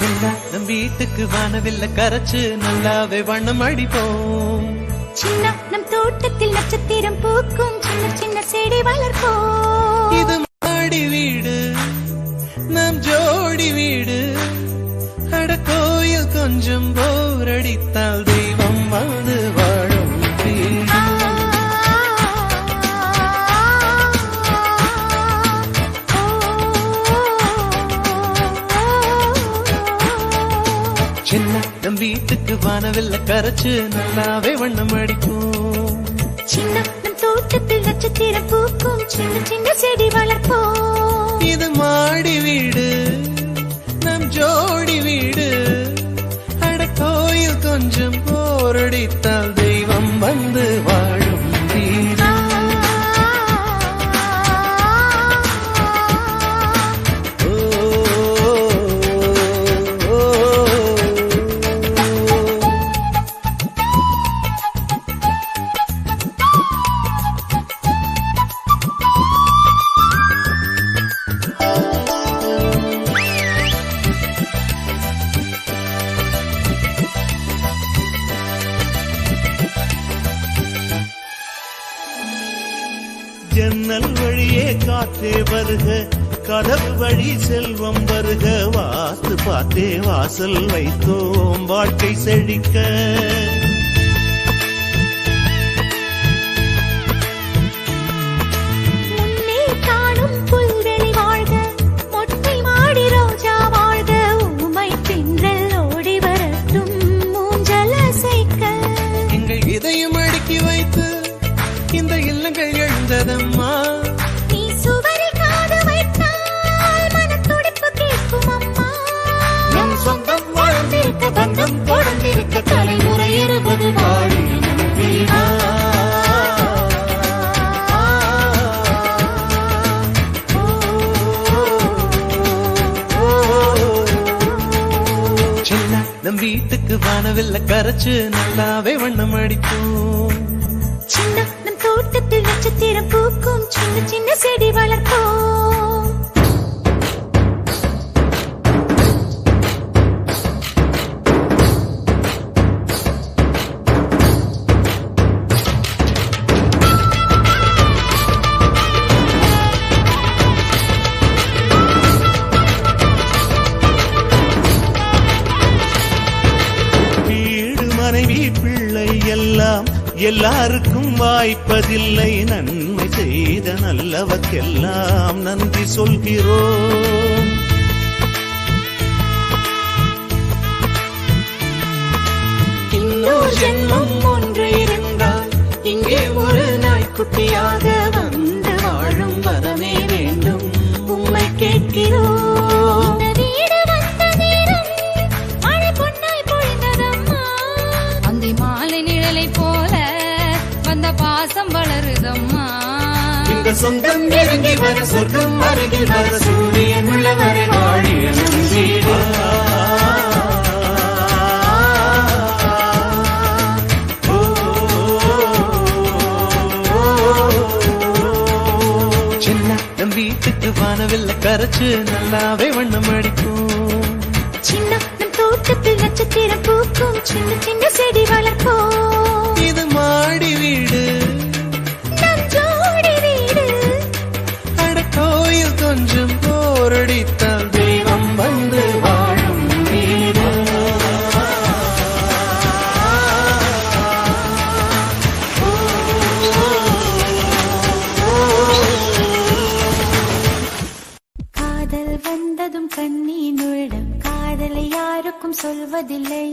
நம் வீட்டுக்கு வானவில்ல கரைச்சு நல்லாவே வண்ணம் அடிப்போம். சின்ன நம் தோட்டத்தில் நட்சத்திரம் பூக்கும் சின்ன சின்ன செடி வளர்ப்போம். இது மாடி வீடு நம் ஜோடி வீடு. அட கோயில் கொஞ்சம் சின்ன நம் வீட்டுக்கு வானவில்ல கரைச்சு நல்லாவே வண்ணம் அடிப்போம் சின்ன நம் தோட்டத்தில் நட்சத்திரம் பூக்கும். சின்ன சின்ன செடி வளர்ப்போம். இது மாடி வீடு நம் ஜோடி வீடு. அட கோயில் கொஞ்சம் போரடித்தால் ஜன்னல் வழியே காற்றே வருக கதவு வழி செல்வம் வருக வாஸ்து பார்த்தே வாசல் வைத்தோம் வாழ்க்கை செழிக்க. முன்னே நம் வீட்டுக்கு வானவில்ல கரைச்சு நல்லாவே வண்ணம் அடிப்போம் சின்ன நம் தோட்டத்தில் நட்சத்திரம் பூக்கும் சின்ன சின்ன செடி வளர்ப்போம். மனைவி பிள்ளை எல்லாம் எல்லாருக்கும் வாய்ப்பதில்லை. நன்மை செய்த நல்லவர்க்கெல்லாம் நன்றி சொல்கிறோம். இன்னொரு ஜென்மம் ஒன்று இந்த சொந்தம் இறங்கி வர சொர்க்கம் அருகில் வர சூரியன் உள்ளவரை வாழிய நம் வீட்டுக்கு வானவில்ல கரைச்சு நல்லாவே வண்ணம் அடிக்கும். சின்ன நம் தோட்டத்தில் நட்சத்திரம் பூக்கும். சின்ன சின்ன செடி யாருக்கும் சொல்வதில்லை.